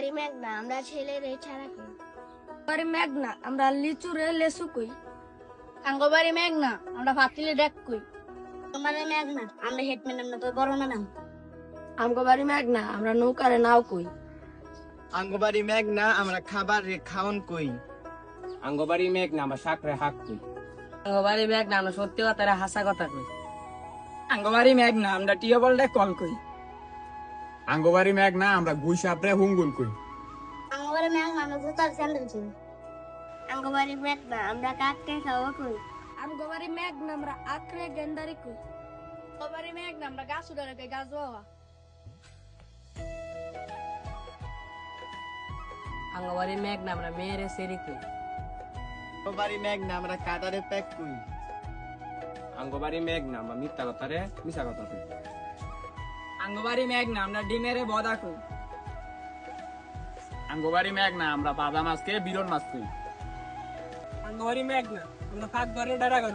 বাড়ি মেঘ না আমরা ছেলের ছাড়া কই? বাড়ি মেঘ না আমরা লিচুরে লেসু কই? আঙ্গ বাড়ি মেঘ না আমরা ফাতিলে দেখ কই? তোমাদের মেঘ না আমরা হেড ম্যাডাম না তোর বড় ম্যাডাম? আমগো বাড়ি মেঘ না আমরা নৌকারে নাও কই? আঙ্গবাড়ি মেঘ না আমরা খাবার রে খাওন কই? আঙ্গবাড়ি মেঘ না আমরা সাকরে হাক কই? আমগো বাড়ি মেঘ না আমরা সত্যি কথা হাসা কথা কই? আঙ্গবাড়ি মেঘ না আমরা টিউবওয়েলটা কল কই? আঙ্গবাড়ি মেঘ না আমরা গুই সাপরে হুঙ্গুল কই আঙ্গ বাড়ি মেঘ না আমরা জুতার স্যান্ডেল কই আঙ্গ বাড়ি মেঘ না আমরা কাককে খাওয়া কই আমগো বাড়ি মেঘ না আমরা আখরে গেন্দারি কই আঙ্গ বাড়ি মেঘ না আমরা গাছ উড়ালে কই গাছ বাবা আমগো বাড়ি মেঘ না আমরা মেয়েরে সেরি কই আঙ্গবাড়ি মেঘ না আমরা কাটারে প্যাক কই আঙ্গবাড়ি মেঘ না আমরা মিথ্যা কথা রে মিশা কথা কই আঙ্গবাড়ি মেঘ না আমরা ডিমেরে বদা কই আঙ্গবাড়ি মেঘ না আমরা বাদা মাছকে বিরন মাছ কই আঙ্গবাড়ি মেঘ না আমরা ফাঁক ঘরে ডারা কই